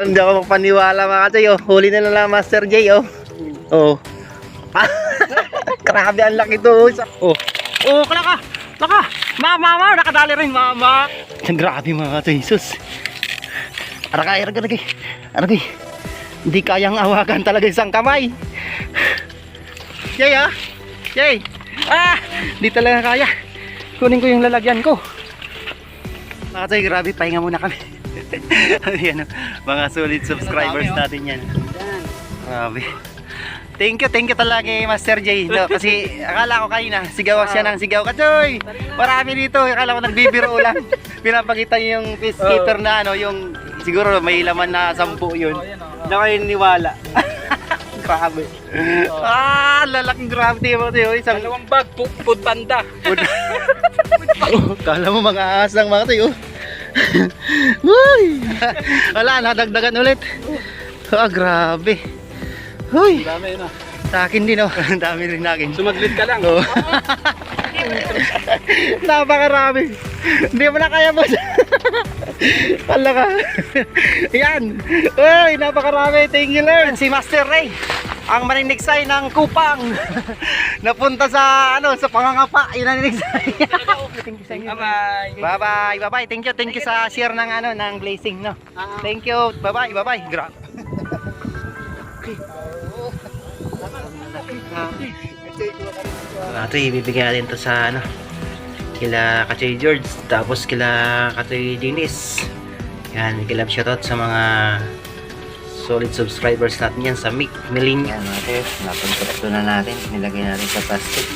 Hindi ako magpaniwala mga katoy, oh. Huli na lang Master J, oh. Oh. Grabe, ang laki to. oh. Oh. Oh, kala ka. Laka. Mama, mama, nakadali rin, mama. Grabe mga katoy, sus. Arakay, arakay, arakay. Arakay. Hindi kayang awakan talaga isang kamay. Jay, ah. Jay. Ah, hindi talaga kaya. Kunin ko yung lalagyan ko. Mga katoy, grabe, pahinga muna kami. Ayan, oh. mga solid subscribers oh. natin yan. Grabe. Thank you, thank you talaga kay Master J. No, kasi akala ko kayo na, sigaw siya ng sigaw. Katoy, marami dito. Akala ko nagbibiro lang. Pinapakita niyo yung peacekeeper na ano, yung siguro may laman na sampu yun. Oh, yan, oh. Na kayo niwala. grabe. Ah, lalaking grabe mo tayo. Isang Dalawang bag, food panda. oh, kala mo mga asang mga tayo. Uy! Wala, nadagdagan ulit. Ah, grabe. Uy! Dami na. Sa akin din, oh. Ang dami rin akin. Sumaglit ka lang. Oo. Napakarami. Hindi mo na kaya mo. Kala ka. Yan. Uy, napakarami. Thank you, Lord. Si Master Ray. Ang maninigsay ng kupang. Napunta sa, ano, sa pangangapa. Yun ang ninigsay. Thank you sa inyo. Bye-bye. Bye-bye. Bye-bye. Thank you. Thank you sa share ng, ano, ng blazing, no? Thank you. Bye-bye. Bye-bye. Grabe. Ito, ibibigay natin to sa ano kila Katoy George tapos kila Katoy Dinis yan, kila shoutout sa mga solid subscribers natin yan sa Mick Milin Yan mga napunto na natin. Nilagay natin sa plastic.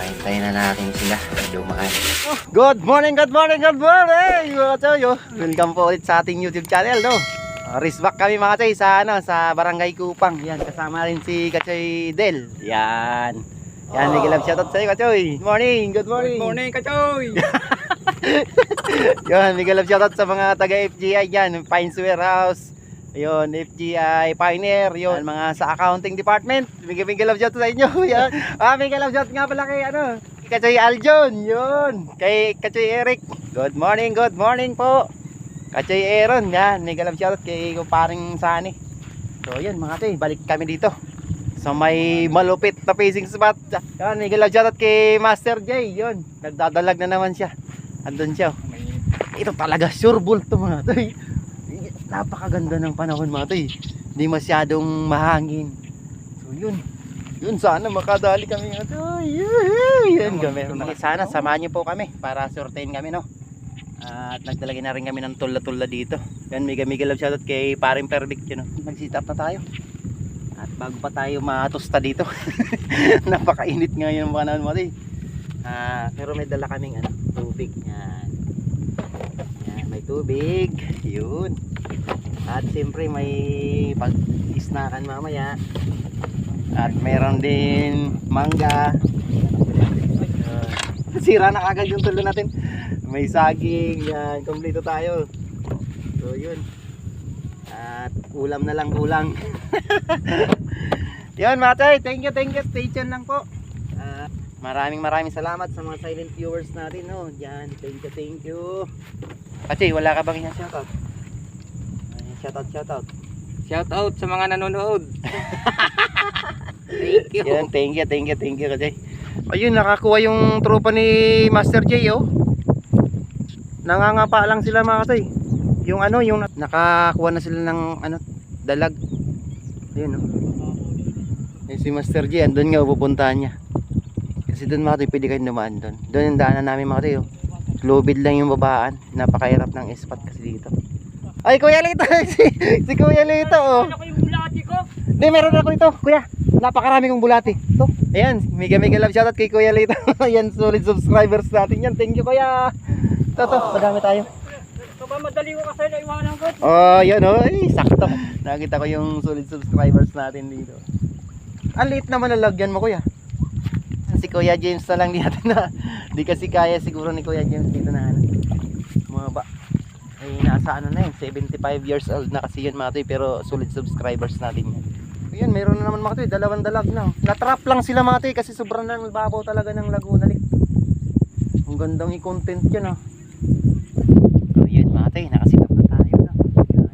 Hintayin na natin sila. Dumaan. Good morning, good morning, good morning! Mga Choy oh. Welcome po ulit sa ating YouTube channel no? Race back kami mga Choy sa, ano, sa Barangay Kupang. Yan, kasama rin si Kachoy Del. Yan. Yan, may kilab shoutout sa iyo Kachoy. Good morning, good morning. Good morning, Kachoy. Yan, may galap shoutout sa mga taga FGI dyan, Pines Warehouse. Ayun, FGI Pioneer, yun, mga sa accounting department. May may galap shoutout sa inyo. Yan. Ah, may galap shoutout nga pala kay ano, Kachoy Aljon, yun. Kay Kachoy Eric. Good morning, good morning po. Kachoy Aaron, yan, may galap shoutout kay kumparing Sani. So, yun mga tay, balik kami dito. sa may malupit na facing spot. Yan, may galap shoutout kay Master J, yun. Nagdadalag na naman siya. Andun siya. Ito talaga sure bull to mga toy. Napakaganda ng panahon mga toy. Hindi masyadong mahangin. So yun. Yun sana makadali kami mga toy. Yun, kami. Sana samahan niyo po kami para sortein kami no. At nagdalagay na rin kami ng tula-tula dito. Yan, mega mega love shoutout kay Paring Pervic yun. Nag-sit up na tayo. At bago pa tayo matusta dito. Napakainit ngayon ang panahon mo Ah, pero may dala kaming ano, tubig yan. Yan, may tubig. Yun. At siyempre may pag-isnakan mamaya. At meron din mangga. Ah, sira na kagad yung tulo natin. May saging, yan. Kompleto tayo. So, yun. At ulam na lang kulang. yun, Matay. Thank you, thank you. Stay tuned lang po. Maraming maraming salamat sa mga silent viewers natin, no. Diyan, thank you, thank you. Kasi wala ka bang shoutout? Shoutout, shoutout. Shout out sa mga nanonood. Thank you. Yan, thank you, thank you, thank you kasi. Ayun, nakakuha yung tropa ni Master J, oh. Nangangapa lang sila mga kasi. Yung ano, yung nakakuha na sila ng ano, dalag. Ayun, oh. Yan si Master J, andun nga pupuntahan niya. Kasi doon mga pwede kayo dumaan doon. Doon yung daanan namin mga tayo. Lubid lang yung babaan. Napakahirap ng spot kasi dito. Ay, Kuya Lito! si, si Kuya Lito, oh. Ko yung bulati ko? Hindi, meron ako ito, kuya. Napakarami kong bulati. Ito. Ayan, mega mega love shoutout kay Kuya Lito. Ayan, solid subscribers natin yan. Thank you, kuya. Ito, ito. Madami tayo. Madali ko kasi naiwanan ko? Oh, yan oh. Ay, sakto. Nakita ko yung solid subscribers natin dito. Ang liit naman ang lagyan mo, kuya. Si Kuya James na lang di natin na. Di kasi kaya siguro ni Kuya James dito na ano. Mga ba. Ay, nasa ano na yun. 75 years old na kasi yun mga toy. Pero solid subscribers natin yan. Ayan, meron na naman mga toy. Dalawang dalag na. Natrap lang sila mga toy kasi sobrang nang babaw talaga ng Laguna Lake. Ang gandang i-content yan ah. So, yun mga toy. Nakasitap na tayo na. Ayan.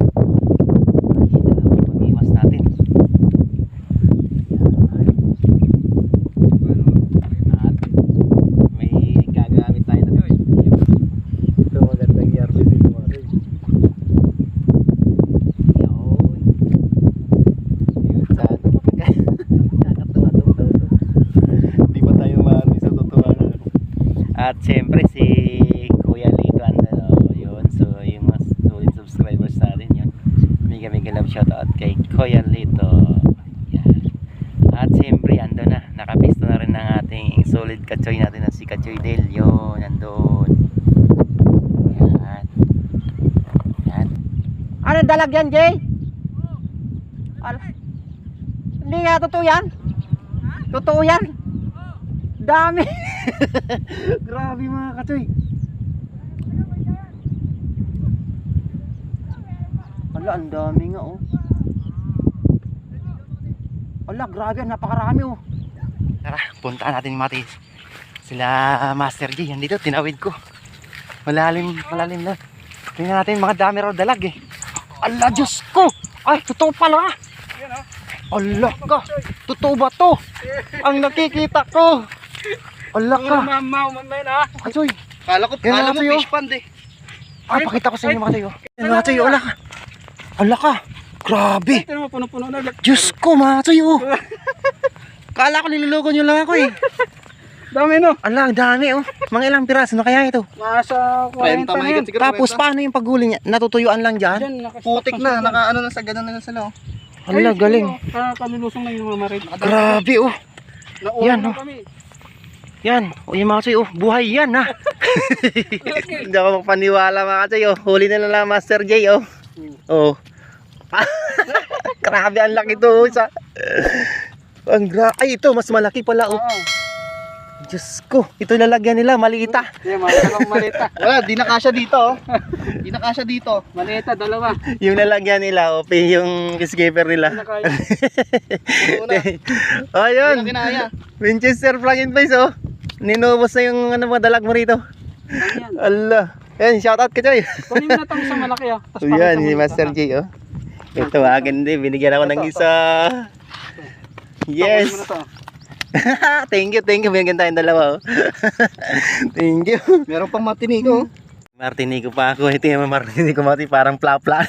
love shoutout kay Kuya Lito. Yan. At siyempre, ando na. Nakapisto na rin ng ating solid kachoy natin na si Kachoy Del. Yun, nandun. Yan. Yan. Ano dalag yan, Jay? Al Hindi nga totoo yan? Totoo yan? Dami. Grabe mga kachoy. Ala, ang dami nga oh. Ala, grabe, napakarami oh. Tara, puntaan natin yung mati. Sila Master J, yan dito, tinawid ko. Malalim, malalim na. Tingnan natin, mga dami raw dalag eh. Ala, Diyos ko! Ay, totoo pala! Ala ka! Totoo ba to? Ang nakikita ko! Ala ka! Mamaw, mamay na. Kachoy! Kala ko, kala mo fish pond eh. Ay, pakita ko sa inyo mga tayo. Yan mga tayo, ala ka! Ala ka! Grabe! Ito puno-puno na. Diyos ko, mga tayo! Kala ko nilulugo nyo lang ako eh. Dami no. Ala, ang dami oh. Mga ilang piraso na kaya ito. Nasa 40 na yan. Tapos paano yung paghuli niya? Natutuyuan lang dyan? Diyan, Putik na, naka ano na sa ganun na sila. oh. Ala, galing. Kalulusong na yung mga marit. Grabe oh. Nauna Yan, na oh. kami. Yan. O yung mga oh. buhay yan ha. Hindi ako magpaniwala mga tayo. Huli na lang Master J oh. Oh. Grabe ang laki to. oh, Sa... Ang gra... Ay, ito, mas malaki pala oh. Diyos ko, ito lalagyan nila, maliita. Mga dalawang malita. Wala, di na kasya dito. oh. Di na kasya dito. Malita, dalawa. Yung lalagyan nila, o yung skipper nila. Na. oh, yun. Winchester plug and place, oh. Ninubos na yung ano, mga dalag mo rito. Allah. Yan, shoutout ka, Joy. Kunin mo na itong sa malaki ah. Tapos pakita yan, si Master. J, oh. Ito, akin din. Binigyan ako ng Ito, isa. Yes. thank you, thank you. Binigyan tayong dalawa, oh. thank you. Meron pang matinigo. Martinico pa ako. Ito yung Martinico, Mati. Parang pla-pla.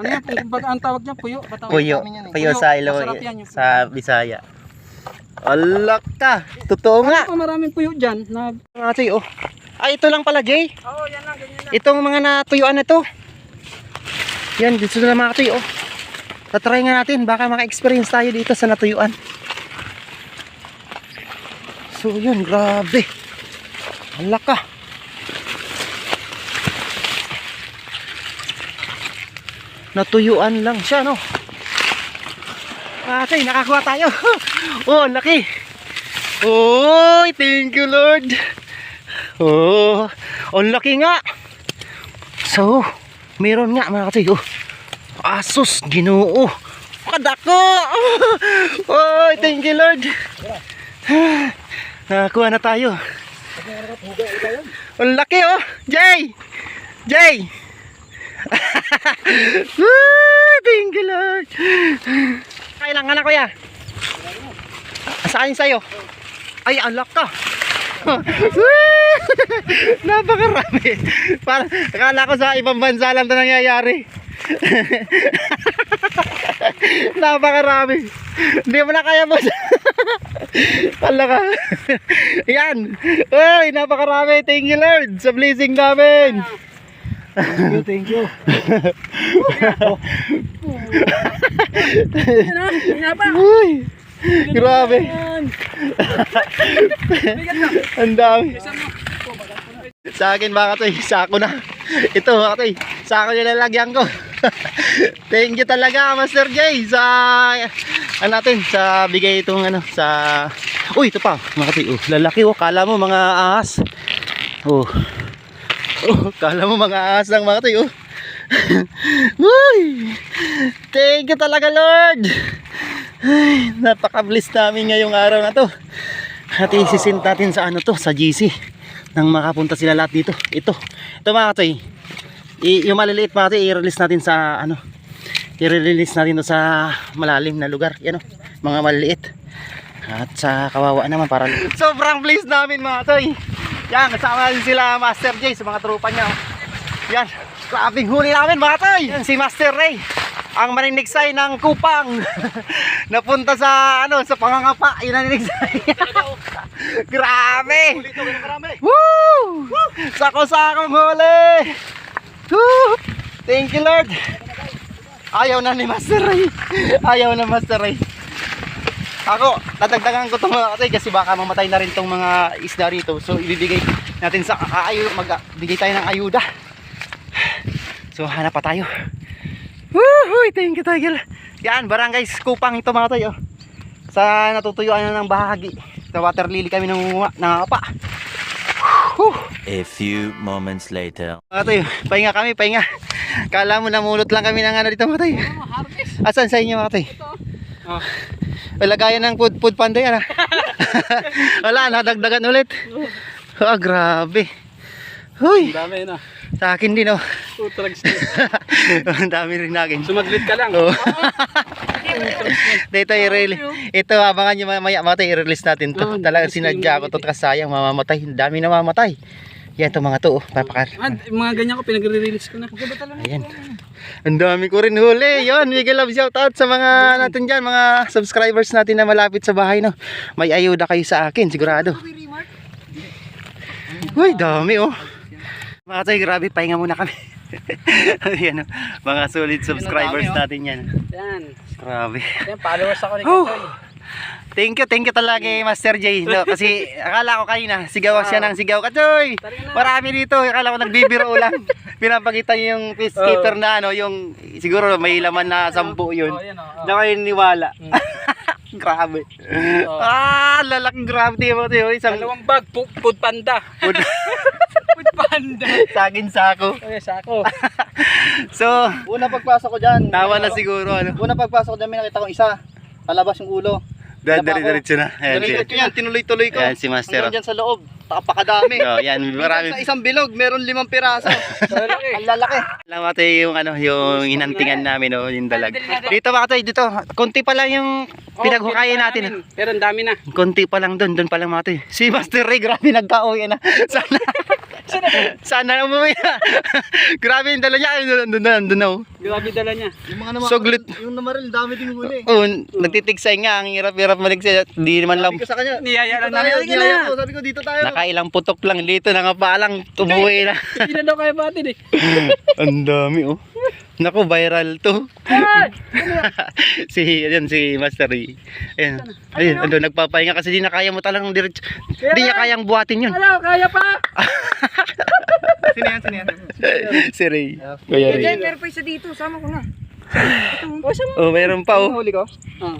Ano yan? Kung baga ang tawag niya, puyo. Batawag. Puyo. yan eh. Puyo Puyo, sa ilo, masarap yan yung sa Bisaya. Allah ka. Totoo nga. Ano pa maraming puyo dyan? Na... Choy, oh. Ay, ito lang pala, Jay. Oo, yan lang, ganyan lang. Itong mga natuyuan na to. Yan, dito na mga katoy, oh. Tatry nga natin, baka maka-experience tayo dito sa natuyuan. So yun, grabe. Hala ka. Natuyuan lang siya, no? Okay, nakakuha tayo. oh, ang laki. Oh, thank you, Lord. Oh, ang laki nga. So, meron nga mga katoy. Oh, asos, ginoo. Kadako. Oh, thank you, Lord. Nakakuha na tayo. Ang laki oh. Jay! Jay! Thank you, Lord. Kailangan na kuya. Saan sa'yo? Ay, alak ka. Woo! Napakarami. Para, akala ko sa ibang bansa lang ito nangyayari. Napakarami. Hindi mo na kaya boss. Hala ka. Yan. Uy, napakarami. Thank you Lord sa blessing namin. Thank you, thank you. Uy, grabe. Ang dami. Sa akin mga katoy, sako na. Ito mga katoy, sako yung lalagyan ko. Thank you talaga Master J sa ano natin sa bigay itong ano sa Uy, ito pa mga katoy. Oh, lalaki oh, kala mo mga ahas. Oh. Oh, kala mo mga ahas lang mga katoy oh. Uy! Thank you talaga Lord. Ay, napaka-bless namin ngayong araw na to. At isisint natin sa ano to, sa GC. Nang makapunta sila lahat dito. Ito. Ito mga katoy. I, yung maliliit katoy, i-release natin sa ano. I-release natin to sa malalim na lugar. Yan o. Mga maliliit. At sa kawawa naman para Sobrang blessed namin mga katoy. Yan, kasama din sila Master J sa mga tropa niya. oh. Yan. Grabing huli namin mga katoy. Yan si Master Ray. Ang maninigsay ng kupang. Napunta sa ano sa pangangapa. Yun ang ninigsay. Grabe! Woo! Sako-sakong huli! Woo! Thank you Lord! Ayaw na ni Master Ray. Ayaw na Master Ray. Ako, dadagdagan ko itong mga katay kasi baka mamatay na rin itong mga isda rito. So, ibibigay natin sa kaayo, magbigay tayo ng ayuda. So, hanap pa tayo. Woohoo! Thank you, Tiger. Yan, barangay Kupang ito mga tayo. Sa natutuyuan na ng bahagi. Sa water lily kami nangunguha, nangapa. A few moments later. Mga tayo, pahinga kami, pahinga. Kala mo namulot lang kami ng ano dito mga tayo. Asan sa inyo mga tayo? Oh. Wala gaya ng food, food panda yan ah. Wala, nadagdagan ulit. Ah, grabe. Huy, Dami na. sa akin din oh. Utrags Ang dami rin nakin. Sumaglit ka lang. Oh. Dito i-release. Ito abangan nyo mamaya mga tayo i-release natin to. Oh, Talagang sinadya ko to kasayang mamamatay. Ang dami na mamamatay. Yan to mga to. Oh. Papakar. Ah, mga ganyan ko, pinagre-release ko na. Ayan. Ang dami ko rin huli. Yon, Miguel love shout out sa mga natin dyan, mga subscribers natin na malapit sa bahay. No? May ayuda kayo sa akin, sigurado. Uy, dami oh. Mga tayo, grabe, pahinga muna kami. Ayan, oh. mga solid subscribers natin yan. Yan. Grabe. Yan, followers ako ni Oh. Katoy. Thank you, thank you talaga kay Master J. No, kasi akala ko kanina, sigaw siya ng sigaw. Katoy, marami dito. Akala ko nagbibiro lang. Pinapakita niyo yung peacekeeper na ano, yung siguro may laman na sampu yun. Oh, yan oh. Na kayo niwala. grabe. Oh. Ah, lalaking grabe mo tayo. Isang Dalawang bag, food panda. food panda. saging sako. Oh, yes, ako. So, Una pagpasok ko dyan. tawa na siguro. Ano. Una pagpasok ko dyan, may nakita ko isa. Palabas yung ulo. Dadari-diretso na. Ayan, Diretso si, ko yan, tinuloy-tuloy ko. ayan si Master. Hanggang dyan sa loob. Napakadami. Oh, yan, marami. Sa isang bilog, meron limang piraso. Ang lalaki. Alam mo tayo yung ano, yung inantingan namin no, yung dalag. Dito ba tayo dito? Konti pa lang yung pinaghukayan natin. oh. Pero ang dami na. Konti pa lang doon, doon pa lang mga tayo. Si Master Ray, grabe nagka-uwi na. Sana sana umuwi na. grabe yung dala niya. Ay, Doon na, doon na. oh. Grabe dala niya. Yung mga naman, Suglit. yung namaril, dami din huli. Oh, nagtitiksay nga, ang hirap-hirap maligsa. Di naman lang. Sabi ko sa kanya, Niyaya lang tayo, namin. niyaya ko. Sabi ko, dito tayo. Nakailang putok lang dito, nangapalang, tumuwi na. Hindi na daw kayo batin eh. Ang dami oh. Naku, viral to. si, ayan, si Master Ray. Ayan, ayun, ando, nagpapahinga kasi di na kaya mo talagang diretso. Di niya kayang buhatin yun. Ano, kaya pa? Sino yan, sino yan? si Ray. Kuya Ray. meron pa isa dito. Sama ko na. Oh, mayroon pa oh. huli ko? Ah.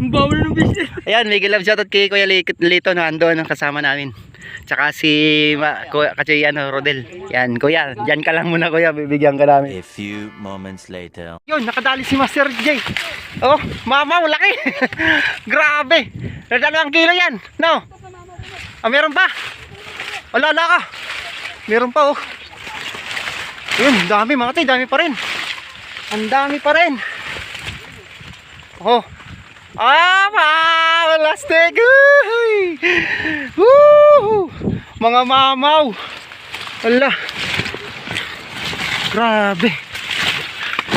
Ang bawal ng business. Ayan, may love shoutout kay Kuya Lito na ando ano, kasama namin. Tsaka si Ma, Kuya, kasi ano, Rodel. Yan, Kuya, dyan ka lang muna Kuya, bibigyan ka namin. A few moments later. Yun, nakadali si Master J. Oh, mama, laki. Grabe. Dalawang kilo yan. No? Ah, meron pa. Wala, wala ka. Meron pa, oh. Yun, dami mga tayo, dami pa rin. Ang dami pa rin. Oh. Ah, wow, lastig. Uy. Woo! Mga mamaw. Wala. Grabe.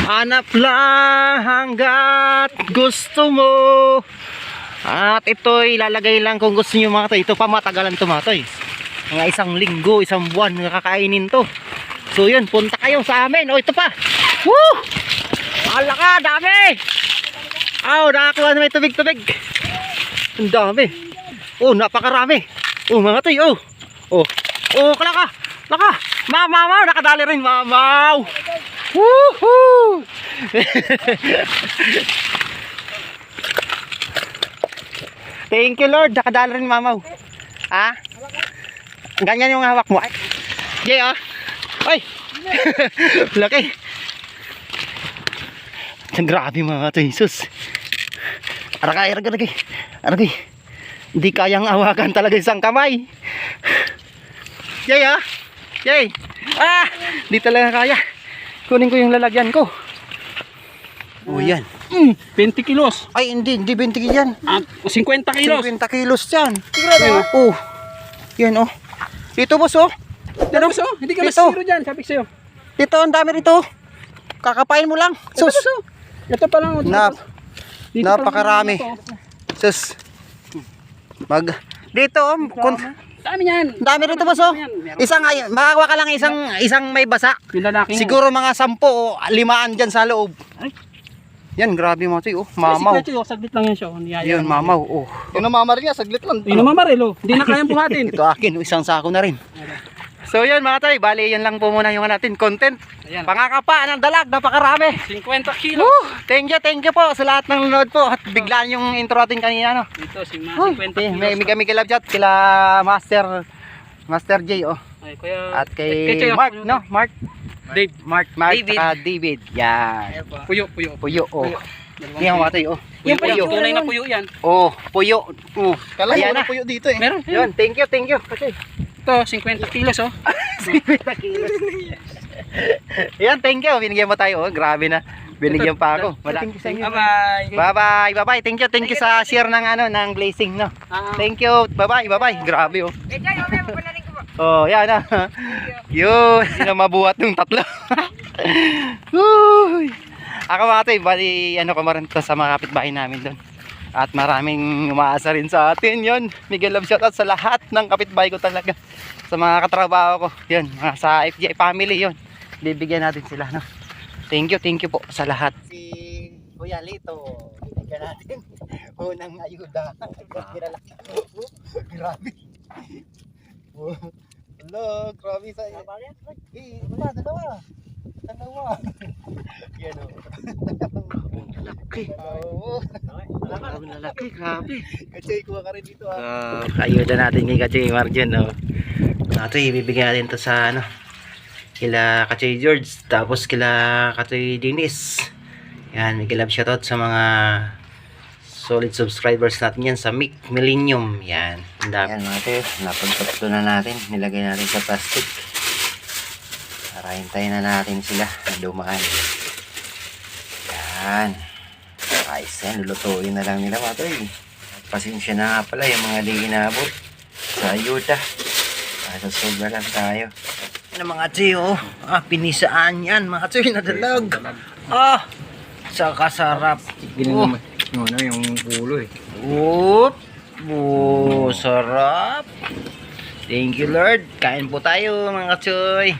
Hanap lang hanggat gusto mo. At ito ilalagay lang kung gusto niyo mga to. Ito pa matagalan to mga to. Mga isang linggo, isang buwan nakakainin to. So yun, punta kayo sa amin. O ito pa. Woo! Hala ka, dami! Aw, nakakuha na may tubig-tubig. Ang dami. Oh, napakarami. Oh, mga to. Oh. Oh. Oh, kalaka. Laka. Mamaw, nakadali rin. Mamaw. Woohoo! Thank you Lord, nakadala rin mamaw. Ha? Ganyan yung hawak mo. Ay. Jay, oh. Ay! Laki. Grabe mga ito, Jesus. Arakay, arakay, arakay. Arakay. Hindi kayang awakan talaga isang kamay. Jay, ah. Jay. Ah! Di talaga kaya. Kunin ko yung lalagyan ko. Oh, yan. 20 kilos. Ay, hindi. Hindi 20 yan. At 50 kilos. 50 kilos yan. Sigurado Oh. Yan, oh. Dito, boss, oh. Pero so, hindi ka masiro dyan, sabi ko sa'yo. Dito, ang dami rito. Kakapain mo lang. Ito, Sus. ito. Ito pa lang. oh. Nap. Dito Napakarami. Sus. Mag. Dito, oh. Kun, Dami yan. ang dami rito, boss, oh. Isang, ay, makakuha ka lang isang, isang may basa. Yung lalaki Siguro mga sampo o limaan dyan sa loob. Yan, grabe mga choy. Oh, Mamaw. mamaw. Si Kuya saglit lang yan siya. oh, niyaya Yun, lang. mamaw. Oh. Yung namamaril nga, saglit lang. Yun Maril, oh. Hindi na kayang buhatin. Ito akin, oh, isang sako na rin. So yun mga choy, bali yan lang po muna yung natin content. Ayan. Pangakapa ng dalag, napakarami. 50 kilos. Woo! Thank you, thank you po sa lahat ng nanonood po. At biglaan yung intro natin kanina, no? Ito, si Oh, 50 okay, kilos. may mega mega love chat kila Master Master J oh. Ay, kuya. At Eh, kay Mark, puyo. no? Mark. Dave. Mark, Mark, David. David. David. Yan. Puyo, puyo. Puyo, oh. Puyo. Yan mga tayo, oh. Yung Puyo, puyo, tunay na puyo yan. Oh, puyo. Oh. Kala mo na. yun dito eh. Meron. Yun, thank you, thank you. Kasi, Ito, 50 kilos, oh. yan, thank you. Binigyan mo tayo, oh. Grabe na. Binigyan pa ako. Wala. Thank you sa inyo. Bye-bye. Bye-bye, bye-bye. Thank you, thank you sa share ng ano, ng blazing, no? Ah, Thank you. Bye-bye, bye-bye. Grabe, oh. Oh, yan na. Yun, na mabuhat ng tatlo. Uy. Ako mga toy, bali ano ko marin to sa mga kapitbahay namin doon. At maraming umaasa rin sa atin yun. Miguel love shoutout sa lahat ng kapitbahay ko talaga. Sa mga katrabaho ko. Yun, mga sa FGI family yun. Bibigyan natin sila. No? Thank you, thank you po sa lahat. Si Kuya Lito, bibigyan natin unang ayuda. Grabe. Hello, grabe sa iyo. Eh, pa, dalawa. Dalawa. Yan o. Lalaki. Oo. Grabe lalaki, grabe. Kasi kuha ka rin dito ah. Uh, ayuda natin kay Kachoy Marjan. No? Ito, ibibigyan natin to sa ano, kila Kachoy George, tapos kila Kachoy Dinis. Yan, may love shoutout sa mga solid subscribers natin yan sa Mic Millennium. Yan. Ang dami. Yan mga napagtatlo na natin. Nilagay natin sa plastic. Para hintayin na natin sila na dumaan. Yan. Ayos yan, lulutuin na lang nila mga tayo. Pasensya na nga pala yung mga di inabot sa ayuda. Nasa sobra lang tayo. Yan ang mga tiyo. Ah, pinisaan yan. Mga tiyo na dalag. Ah, sa kasarap. Oh. Yung ano, yung ulo eh. Oop. Oh, sarap. Thank you Lord. Kain po tayo mga choy.